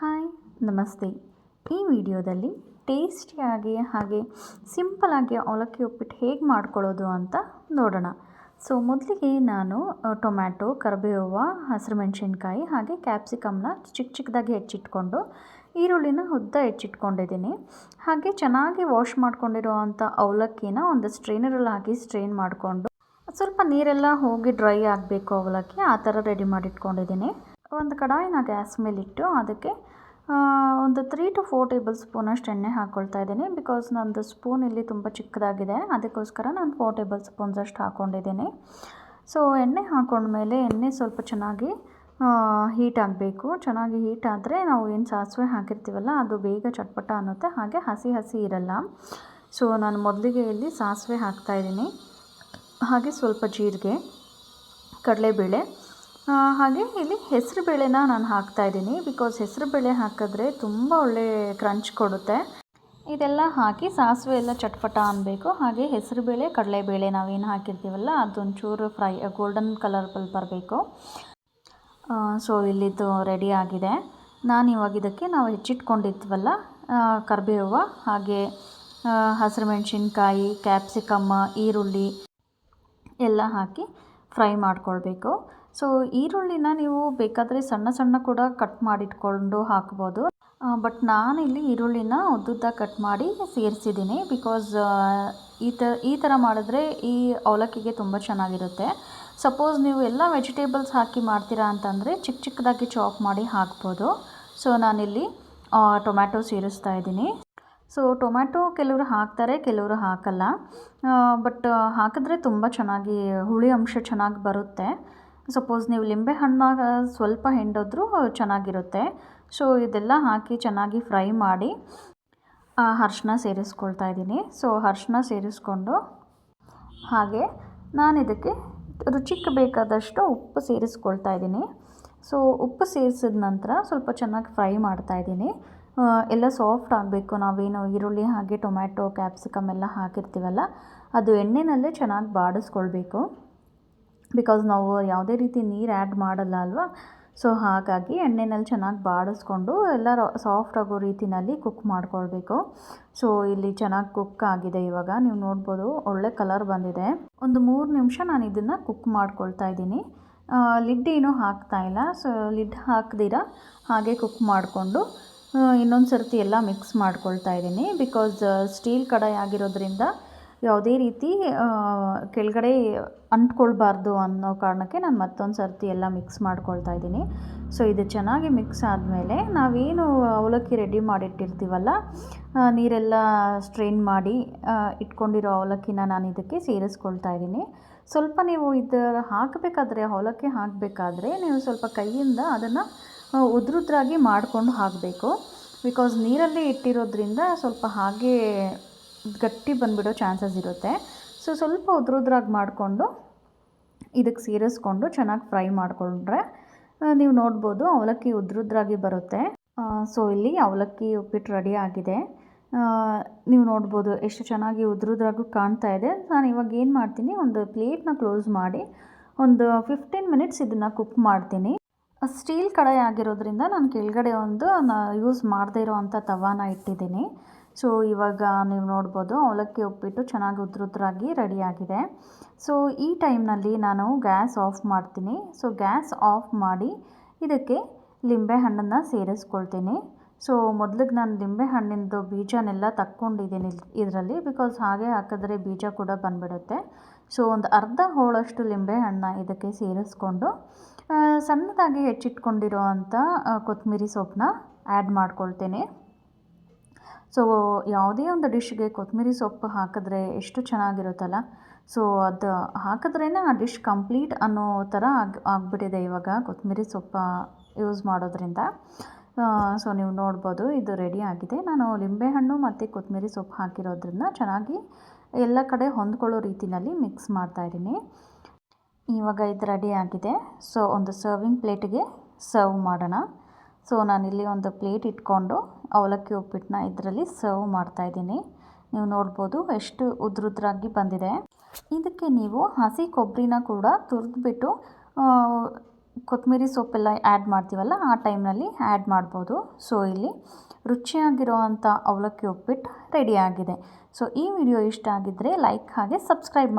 Hi, ನಮಸ್ತೆ. ಈ ವಿಡಿಯೋದಲ್ಲಿ ಟೇಸ್ಟಿಯಾಗಿ ಹಾಗೆ ಸಿಂಪಲಾಗಿ ಅವಲಕ್ಕಿ ಉಪ್ಪಿಟ್ಟು ಹೇಗೆ ಮಾಡ್ಕೊಳ್ಳೋದು ಅಂತ ನೋಡೋಣ. ಸೊ, ಮೊದಲಿಗೆ ನಾನು ಟೊಮ್ಯಾಟೊ, ಕರಿಬೇವು, ಹಸಿರು ಮೆಣಸಿನ್ಕಾಯಿ ಹಾಗೆ ಕ್ಯಾಪ್ಸಿಕಮ್ನ ಚಿಕ್ಕ ಚಿಕ್ಕದಾಗಿ ಹೆಚ್ಚಿಟ್ಕೊಂಡು, ಈರುಳ್ಳಿನ ಉದ್ದ ಹೆಚ್ಚಿಟ್ಕೊಂಡಿದ್ದೀನಿ. ಹಾಗೆ ಚೆನ್ನಾಗಿ ವಾಶ್ ಮಾಡ್ಕೊಂಡಿರೋ ಅಂಥ ಅವಲಕ್ಕಿನ ಒಂದು ಸ್ಟ್ರೈನರಲ್ಲಿ ಹಾಕಿ ಸ್ಟ್ರೈನ್ ಮಾಡಿಕೊಂಡು, ಸ್ವಲ್ಪ ನೀರೆಲ್ಲ ಹೋಗಿ ಡ್ರೈ ಆಗಬೇಕು ಅವಲಕ್ಕಿ, ಆ ಥರ ರೆಡಿ ಮಾಡಿಟ್ಕೊಂಡಿದ್ದೀನಿ. ಒಂದು ಕಡಾಯಿನ ಗ್ಯಾಸ್ ಮೇಲಿಟ್ಟು ಅದಕ್ಕೆ ಒಂದು ತ್ರೀ ಟು ಫೋರ್ ಟೇಬಲ್ ಸ್ಪೂನಷ್ಟು ಎಣ್ಣೆ ಹಾಕ್ಕೊಳ್ತಾ ಇದ್ದೀನಿ. ಬಿಕಾಸ್ ನಂದು ಸ್ಪೂನ್ ಇಲ್ಲಿ ತುಂಬ ಚಿಕ್ಕದಾಗಿದೆ. ಅದಕ್ಕೋಸ್ಕರ ನಾನು ಫೋರ್ ಟೇಬಲ್ ಸ್ಪೂನ್ಸಷ್ಟು ಹಾಕ್ಕೊಂಡಿದ್ದೀನಿ ಸೊ ಎಣ್ಣೆ ಹಾಕ್ಕೊಂಡ್ಮೇಲೆ ಎಣ್ಣೆ ಸ್ವಲ್ಪ ಚೆನ್ನಾಗಿ ಹೀಟ್ ಆಗಬೇಕು. ಚೆನ್ನಾಗಿ ಹೀಟ್ ಆದರೆ ನಾವು ಏನು ಸಾಸಿವೆ ಹಾಕಿರ್ತೀವಲ್ಲ, ಅದು ಬೇಗ ಚಟ್ಪಟ ಅನ್ನುತ್ತೆ. ಹಾಗೆ ಹಸಿ ಹಸಿ ಇರಲ್ಲ. ಸೊ ನಾನು ಮೊದಲಿಗೆ ಇಲ್ಲಿ ಸಾಸಿವೆ ಹಾಕ್ತಾಯಿದ್ದೀನಿ ಹಾಗೆ ಸ್ವಲ್ಪ ಜೀರಿಗೆ, ಕಡಲೆಬೇಳೆ ಹಾಗೆ ಇಲ್ಲಿ ಹೆಸರು ಬೇಳೆನ ನಾನು ಹಾಕ್ತಾಯಿದ್ದೀನಿ ಬಿಕಾಸ್ ಹೆಸರು ಬೇಳೆ ಹಾಕಿದ್ರೆ ತುಂಬ ಒಳ್ಳೆ ಕ್ರಂಚ್ ಕೊಡುತ್ತೆ. ಇದೆಲ್ಲ ಹಾಕಿ ಸಾಸಿವೆ ಎಲ್ಲ ಚಟ್ಪಟ ಅನ್ನಬೇಕು ಹಾಗೆ ಹೆಸರುಬೇಳೆ ಕಡಲೆಬೇಳೆ ನಾವೇನು ಹಾಕಿರ್ತೀವಲ್ಲ, ಅದೊಂಚೂರು ಫ್ರೈ ಗೋಲ್ಡನ್ ಕಲರ್ಬಲ್ಲಿ ಬರಬೇಕು. ಸೊ ಇಲ್ಲಿದ್ದು ರೆಡಿ ಆಗಿದೆ. ನಾನು ಇವಾಗ ಇದಕ್ಕೆ ನಾವು ಹೆಚ್ಚಿಟ್ಕೊಂಡಿದ್ವಲ್ಲ ಕರಿಬೇವು ಹಾಗೆ ಹಸಿರು ಮೆಣಸಿನ್ಕಾಯಿ ಕ್ಯಾಪ್ಸಿಕಮ್ ಈರುಳ್ಳಿ ಎಲ್ಲ ಹಾಕಿ ಫ್ರೈ ಮಾಡ್ಕೊಳ್ಬೇಕು. ಸೊ ಈರುಳ್ಳಿನ ನೀವು ಬೇಕಾದರೆ ಸಣ್ಣ ಸಣ್ಣ ಕೂಡ ಕಟ್ ಮಾಡಿಟ್ಕೊಂಡು ಹಾಕ್ಬೋದು. ಬಟ್ ನಾನಿಲ್ಲಿ ಈರುಳ್ಳಿನ ಉದ್ದುದ್ದ ಕಟ್ ಮಾಡಿ ಸೇರಿಸಿದ್ದೀನಿ ಬಿಕಾಸ್ ಈ ತ, ಈ ಥರ ಮಾಡಿದ್ರೆ ಈ ಅವಲಕ್ಕಿಗೆ ತುಂಬ ಚೆನ್ನಾಗಿರುತ್ತೆ. ಸಪೋಸ್ ನೀವು ಎಲ್ಲ ವೆಜಿಟೇಬಲ್ಸ್ ಹಾಕಿ ಮಾಡ್ತೀರಾ ಅಂತಂದರೆ ಚಿಕ್ಕ ಚಿಕ್ಕದಾಗಿ ಚಾಪ್ ಮಾಡಿ ಹಾಕ್ಬೋದು. ಸೊ ನಾನಿಲ್ಲಿ ಟೊಮ್ಯಾಟೊ ಸೇರಿಸ್ತಾ ಇದ್ದೀನಿ. ಸೊ ಟೊಮ್ಯಾಟೊ ಕೆಲವರು ಹಾಕ್ತಾರೆ, ಕೆಲವರು ಹಾಕಲ್ಲ. ಬಟ್ ಹಾಕಿದ್ರೆ ತುಂಬ ಚೆನ್ನಾಗಿ ಹುಳಿ ಅಂಶ ಚೆನ್ನಾಗಿ ಬರುತ್ತೆ. ಸಪೋಸ್ ನೀವು ಲಿಂಬೆ ಹಣ್ಣಾಗ ಸ್ವಲ್ಪ ಹಿಂಡಿದ್ರೂ ಚೆನ್ನಾಗಿರುತ್ತೆ. ಸೊ, ಇದೆಲ್ಲ ಹಾಕಿ ಚೆನ್ನಾಗಿ ಫ್ರೈ ಮಾಡಿ ಅರ್ಶಿನ ಸೇರಿಸ್ಕೊಳ್ತಾ ಇದ್ದೀನಿ. ಸೊ ಅರ್ಶಿನ ಸೇರಿಸ್ಕೊಂಡು, ಹಾಗೆ ನಾನು ಇದಕ್ಕೆ ರುಚಿಗೆ ಬೇಕಾದಷ್ಟು ಉಪ್ಪು ಸೇರಿಸ್ಕೊಳ್ತಾ ಇದ್ದೀನಿ. ಸೊ, ಉಪ್ಪು ಸೇರಿಸಿದ ನಂತರ ಸ್ವಲ್ಪ ಚೆನ್ನಾಗಿ ಫ್ರೈ ಮಾಡ್ತಾ ಇದ್ದೀನಿ. ಎಲ್ಲ ಸಾಫ್ಟ್ ಆಗಬೇಕು. ನಾವೇನು ಈರುಳ್ಳಿ ಹಾಗೆ ಟೊಮ್ಯಾಟೊ, ಕ್ಯಾಪ್ಸಿಕಮ್ ಎಲ್ಲ ಹಾಕಿರ್ತೀವಲ್ಲ, ಅದು ಎಣ್ಣೆನಲ್ಲೇ ಚೆನ್ನಾಗಿ ಬಾಡಿಸ್ಕೊಳ್ಬೇಕು. ಬಿಕಾಸ್ ನಾವು ಯಾವುದೇ ರೀತಿ ನೀರು ಆ್ಯಡ್ ಮಾಡಲ್ಲ ಅಲ್ವಾ? ಸೊ ಹಾಗಾಗಿ ಎಣ್ಣೆನಲ್ಲಿ ಚೆನ್ನಾಗಿ ಬಾಡಿಸ್ಕೊಂಡು ಎಲ್ಲ ಸಾಫ್ಟ್ ಆಗೋ ರೀತಿನಲ್ಲಿ ಕುಕ್ ಮಾಡ್ಕೊಳ್ಬೇಕು. ಸೊ ಇಲ್ಲಿ ಚೆನ್ನಾಗಿ ಕುಕ್ ಆಗಿದೆ ಇವಾಗ. ನೀವು ನೋಡ್ಬೋದು ಒಳ್ಳೆ ಕಲರ್ ಬಂದಿದೆ. ಒಂದು ಮೂರು ನಿಮಿಷ ನಾನು ಇದನ್ನು ಕುಕ್ ಮಾಡ್ಕೊಳ್ತಾ ಇದ್ದೀನಿ. ಲಿಡ್ ಏನೂ ಹಾಕ್ತಾ ಇಲ್ಲ. ಸೊ ಲಿಡ್ ಹಾಕ್ದಿರ? ಹಾಗೆ ಕುಕ್ ಮಾಡಿಕೊಂಡು ಇನ್ನೊಂದು ಸರ್ತಿ ಎಲ್ಲ ಮಿಕ್ಸ್ ಮಾಡ್ಕೊಳ್ತಾ ಇದ್ದೀನಿ. ಬಿಕಾಸ್ ಸ್ಟೀಲ್ ಕಡಾಯಿ ಆಗಿರೋದ್ರಿಂದ ಯಾವುದೇ ರೀತಿ ಕೆಳಗಡೆ ಅಂಟ್ಕೊಳ್ಬಾರ್ದು ಅನ್ನೋ ಕಾರಣಕ್ಕೆ ನಾನು ಮತ್ತೊಂದು ಸರ್ತಿ ಎಲ್ಲ ಮಿಕ್ಸ್ ಮಾಡ್ಕೊಳ್ತಾ ಇದ್ದೀನಿ. ಸೊ ಇದು ಚೆನ್ನಾಗಿ ಮಿಕ್ಸ್ ಆದಮೇಲೆ ನಾವೇನು ಅವಲಕ್ಕಿ ರೆಡಿ ಮಾಡಿಟ್ಟಿರ್ತೀವಲ್ಲ ನೀರೆಲ್ಲ ಸ್ಟ್ರೈನ್ ಮಾಡಿ ಇಟ್ಕೊಂಡಿರೋ ಅವಲಕ್ಕಿನ ನಾನು ಇದಕ್ಕೆ ಸೇರಿಸ್ಕೊಳ್ತಾ ಇದ್ದೀನಿ. ಸ್ವಲ್ಪ ನೀವು ಇದು ಹಾಕಬೇಕಾದ್ರೆ, ಅವಲಕ್ಕಿ ಹಾಕಬೇಕಾದ್ರೆ ನೀವು ಸ್ವಲ್ಪ ಕೈಯಿಂದ ಅದನ್ನು ಉದ್ರುದ್ರಾಗಿ ಮಾಡಿಕೊಂಡು ಹಾಕಬೇಕು. ಬಿಕಾಸ್ ನೀರಲ್ಲಿ ಇಟ್ಟಿರೋದ್ರಿಂದ ಸ್ವಲ್ಪ ಹಾಗೆ ಗಟ್ಟಿ ಬಂದುಬಿಡೋ ಚಾನ್ಸಸ್ ಇರುತ್ತೆ. ಸೊ ಸ್ವಲ್ಪ ಉದ್ರುದ್ರಾಗಿ ಮಾಡಿಕೊಂಡು ಇದಕ್ಕೆ ಸೇರಿಸ್ಕೊಂಡು ಚೆನ್ನಾಗಿ ಫ್ರೈ ಮಾಡಿಕೊಂಡ್ರೆ ನೀವು ನೋಡ್ಬೋದು ಅವಲಕ್ಕಿ ಉದ್ರುದ್ರಾಗಿ ಬರುತ್ತೆ. ಸೊ ಇಲ್ಲಿ ಅವಲಕ್ಕಿ ಉಪ್ಪಿಟ್ಟು ರೆಡಿ ಆಗಿದೆ. ನೀವು ನೋಡ್ಬೋದು ಎಷ್ಟು ಚೆನ್ನಾಗಿ ಉದ್ರುದ್ರಾಗೂ ಕಾಣ್ತಾ ಇದೆ. ನಾನು ಇವಾಗ ಏನು ಮಾಡ್ತೀನಿ, ಒಂದು ಪ್ಲೇಟ್ನ ಕ್ಲೋಸ್ ಮಾಡಿ ಒಂದು ಫಿಫ್ಟೀನ್ ಮಿನಿಟ್ಸ್ ಇದನ್ನು ಕುಕ್ ಮಾಡ್ತೀನಿ. ಸ್ಟೀಲ್ ಕಡಾಯಿ ಆಗಿರೋದ್ರಿಂದ ನಾನು ಕೆಳಗಡೆ ಒಂದು ಯೂಸ್ ಮಾಡದೇ ಇರೋವಂಥ ತವಾನ ಇಟ್ಟಿದ್ದೀನಿ. ಸೊ ಇವಾಗ ನೀವು ನೋಡ್ಬೋದು, ಅವಲಕ್ಕಿ ಉಪ್ಪಿಟ್ಟು ಚೆನ್ನಾಗಿ ಉದ್ರುದ್ರಾಗಿ ರೆಡಿಯಾಗಿದೆ. ಸೊ ಈ ಟೈಮ್ನಲ್ಲಿ ನಾನು ಗ್ಯಾಸ್ ಆಫ್ ಮಾಡ್ತೀನಿ. ಸೊ ಗ್ಯಾಸ್ ಆಫ್ ಮಾಡಿ ಇದಕ್ಕೆ ಲಿಂಬೆ ಹಣ್ಣನ್ನು ಸೇರಿಸ್ಕೊಳ್ತೀನಿ. ಸೊ ಮೊದಲಿಗೆ ನಾನು ಲಿಂಬೆ ಹಣ್ಣಿಂದು ಬೀಜನೆಲ್ಲ ತಕ್ಕೊಂಡಿದ್ದೀನಿ ಇದರಲ್ಲಿ ಬಿಕಾಸ್ ಹಾಗೆ ಹಾಕಿದ್ರೆ ಬೀಜ ಕೂಡ ಬಂದುಬಿಡುತ್ತೆ. ಸೊ ಒಂದು ಅರ್ಧ ಹೋಳಷ್ಟು ಲಿಂಬೆ ಹಣ್ಣನ್ನ ಇದಕ್ಕೆ ಸೇರಿಸ್ಕೊಂಡು ಸಣ್ಣದಾಗಿ ಹೆಚ್ಚಿಟ್ಕೊಂಡಿರೋ ಅಂಥ ಕೊತ್ತಂಬರಿ ಸೊಪ್ಪನ್ನ ಆ್ಯಡ್ ಮಾಡ್ಕೊಳ್ತೇನೆ. ಸೊ ಯಾವುದೇ ಒಂದು ಡಿಶ್ಗೆ ಕೊತ್ತಂಬರಿ ಸೊಪ್ಪು ಹಾಕಿದ್ರೆ ಎಷ್ಟು ಚೆನ್ನಾಗಿರುತ್ತಲ್ಲ? ಸೊ ಅದು ಹಾಕಿದ್ರೇ ಆ ಡಿಶ್ ಕಂಪ್ಲೀಟ್ ಅನ್ನೋ ಥರ ಆಗಿ, ಆಗಿಬಿಟ್ಟಿದೆ ಇವಾಗ ಕೊತ್ತಂಬರಿ ಸೊಪ್ಪು ಯೂಸ್ ಮಾಡೋದ್ರಿಂದ. ಸೊ ನೀವು ನೋಡ್ಬೋದು ಇದು ರೆಡಿ ಆಗಿದೆ. ನಾನು ಲಿಂಬೆಹಣ್ಣು ಮತ್ತು ಕೊತ್ತಂಬರಿ ಸೊಪ್ಪು ಹಾಕಿರೋದ್ರಿಂದ ಚೆನ್ನಾಗಿ ಎಲ್ಲ ಕಡೆ ಹೊಂದ್ಕೊಳ್ಳೋ ರೀತಿಯಲ್ಲಿ ಮಿಕ್ಸ್ ಮಾಡ್ತಾಯಿದ್ದೀನಿ ಇವಾಗ ಇದು ರೆಡಿ ಆಗಿದೆ. ಸೊ ಒಂದು ಸರ್ವಿಂಗ್ ಪ್ಲೇಟಿಗೆ ಸರ್ವ್ ಮಾಡೋಣ. ಸೊ ನಾನಿಲ್ಲಿ ಒಂದು ಪ್ಲೇಟ್ ಇಟ್ಕೊಂಡು ಅವಲಕ್ಕಿ ಉಪ್ಪಿಟ್ಟನ್ನ ಇದರಲ್ಲಿ ಸರ್ವ್ ಮಾಡ್ತಾ ಇದ್ದೀನಿ. ನೀವು ನೋಡ್ಬೋದು ಎಷ್ಟು ಉದ್ರುದ್ರಾಗಿ ಬಂದಿದೆ. ಇದಕ್ಕೆ ನೀವು ಹಸಿ ಕೊಬ್ಬರಿನ ಕೂಡ ತುರಿದ್ಬಿಟ್ಟು ಕೊತ್ತಂಬರಿ ಸೊಪ್ಪೆಲ್ಲ ಆ್ಯಡ್ ಮಾಡ್ತೀವಲ್ಲ, ಆ ಟೈಮ್ನಲ್ಲಿ ಆ್ಯಡ್ ಮಾಡ್ಬೋದು. ಸೊ ಇಲ್ಲಿ ರುಚಿಯಾಗಿರೋವಂಥ ಅವಲಕ್ಕಿ ಉಪ್ಪಿಟ್ಟು ರೆಡಿಯಾಗಿದೆ ಸೊ ಈ ವಿಡಿಯೋ ಇಷ್ಟ ಆಗಿದ್ದರೆ ಲೈಕ್ ಹಾಗೆ ಸಬ್ಸ್ಕ್ರೈಬ್ ಮಾಡಿ.